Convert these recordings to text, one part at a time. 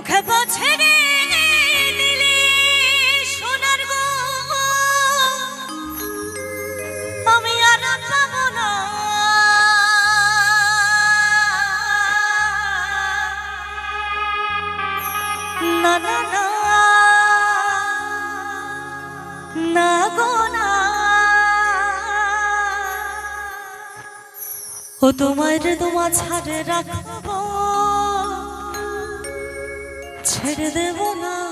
মুখে বছে রে সোনার গো। আমি আর পাবো না। না না না। না গো, না। ও তোমার তোমার ছাড়ে রাখব ছেড়ে দেব না।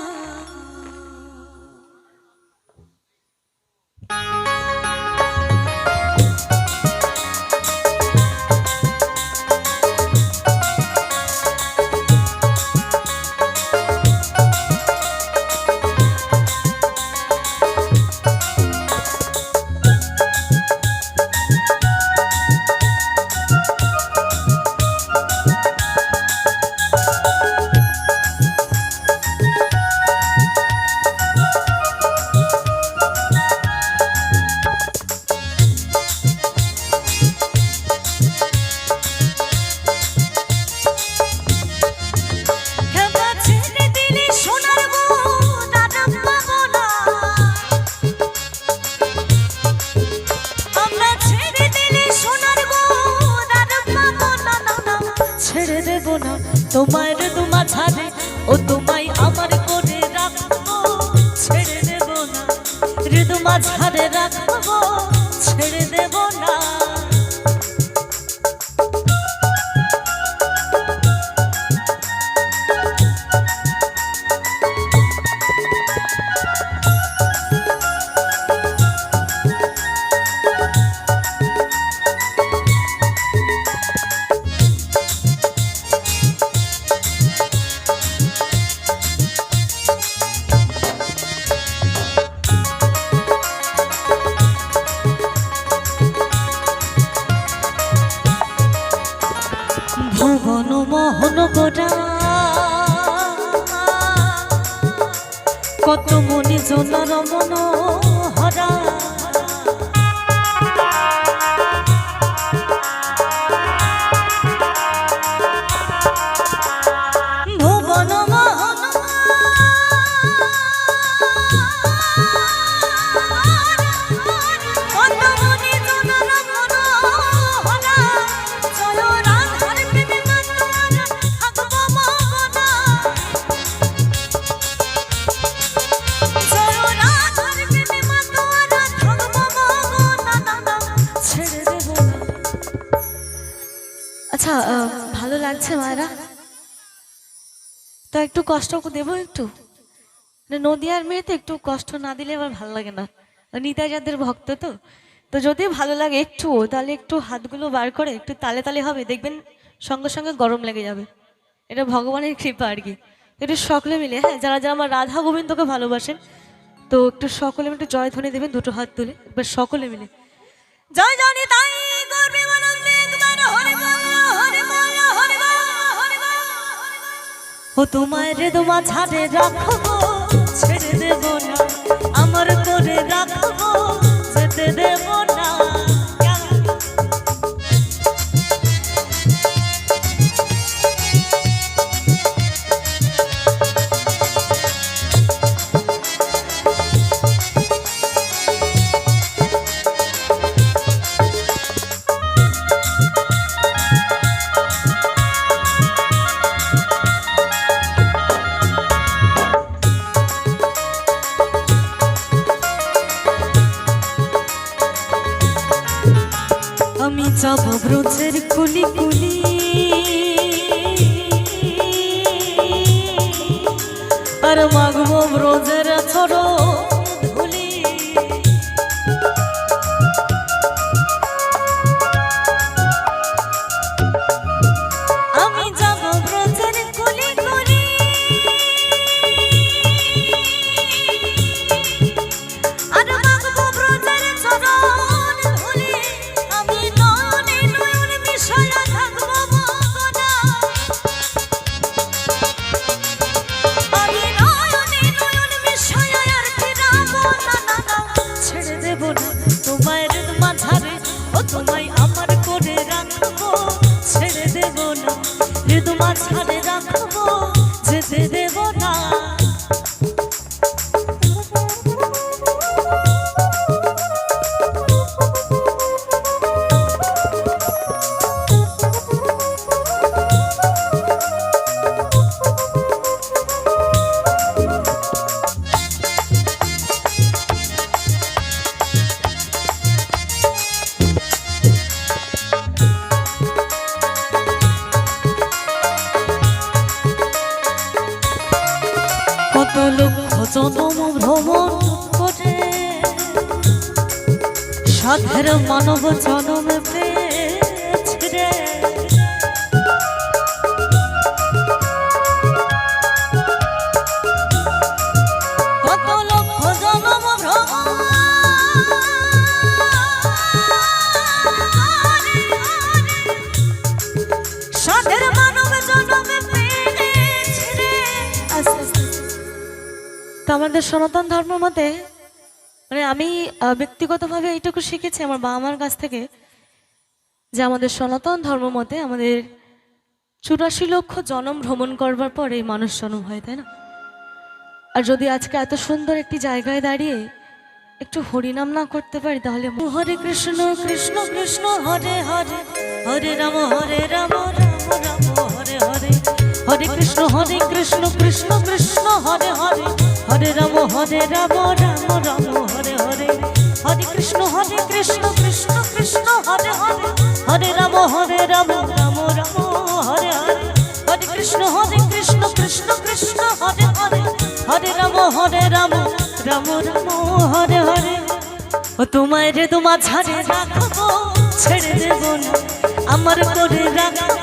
তোমার তোমার ছাড়ে ও তোমায় আমার করে রাখব ছেড়ে দেব না। রে ছাড়ে মোহন গোরা। কত মনে জোনার মন। ভালো লাগছে মায়েরা তো একটু কষ্ট দেবো একটু? নদিয়ার মেয়ে তো একটু কষ্ট না দিলে আমার ভালো লাগে না। নিতাই যাদের ভক্ত তো। তো যদি ভালো লাগে একটু তাহলে একটু হাতগুলো বার করে একটু তালে তালে হবে, দেখবেন সঙ্গে সঙ্গে গরম লেগে যাবে। এটা ভগবানের কৃপা আর কি। একটু সকলে মিলে হ্যাঁ যারা যারা আমার রাধা গোবিন্দকে ভালোবাসেন, তো একটু সকলে একটু জয়ধ্বনি দেবেন দুটো হাত তুলে, একবার সকলে মিলে। জয় জনি তাই ও তোমার দোমা ছাড়ে রাখো ছেড়ে দেব না। কুলি কুলি আর মাগব ব্রজের ছড় মৃদু মাঝখানে জনম ভ্রমণ করে সাধের মানব জনম পেয়েছে তো আমাদের সনাতন ধর্ম মতে মানে আমি ব্যক্তিগতভাবে এইটুকু শিখেছি আমার বাবা মার কাছ থেকে, যে আমাদের সনাতন ধর্ম মতে আমাদের চুরাশি লক্ষ জনম ভ্রমণ করবার পরে মানুষ জন্ম হয়, তাই না? আর যদি আজকে এত সুন্দর একটি জায়গায় দাঁড়িয়ে একটু হরিনাম না করতে পারি, তাহলে হরে কৃষ্ণ কৃষ্ণ কৃষ্ণ, হরে হরে হরে রাম হরে রাম রাম রাম, হরে হরে। হরে কৃষ্ণ হরে কৃষ্ণ কৃষ্ণ কৃষ্ণ, হরে হরে। হরে রাম হরে রাম রাম রাম, হরে হরে। হরে কৃষ্ণ হরে কৃষ্ণ কৃষ্ণ কৃষ্ণ, হরে হরে। হরে রাম হরে রাম রাম রাম, হরে হরে। হরে কৃষ্ণ হরে কৃষ্ণ কৃষ্ণ কৃষ্ণ, হরে হরে। হরে রাম হরে রাম রাম রাম, হরে হরে। ও তোমায় রে তোমার ছাড়ে রাখব, ছেড়ে দেব না। আমার করে রাখব।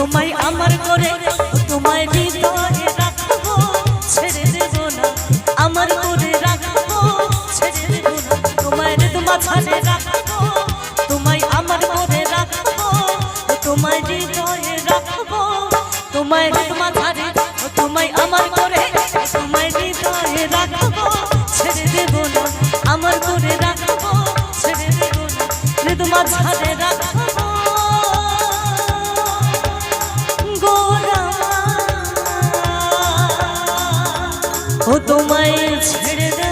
তোমায় আমার করে, তোমায় হৃদয়ে রাখব, ছেড়ে দেব না। আমার করে রাখব, ছেড়ে দেব না। তোমায় রে ছাড়ে রাখব, তোমায় আমার করে রাখব, তোমায় হৃদয়ে রাখব। তোমায় রে ছাড়ে তোমায় আমার করে, তোমায় হৃদয়ে রাখব, ছেড়ে দেব না। আমার করে রাখব, ছেড়ে দেব না। রে ছাড়ে রাখব। আমায় ছেড়ে দে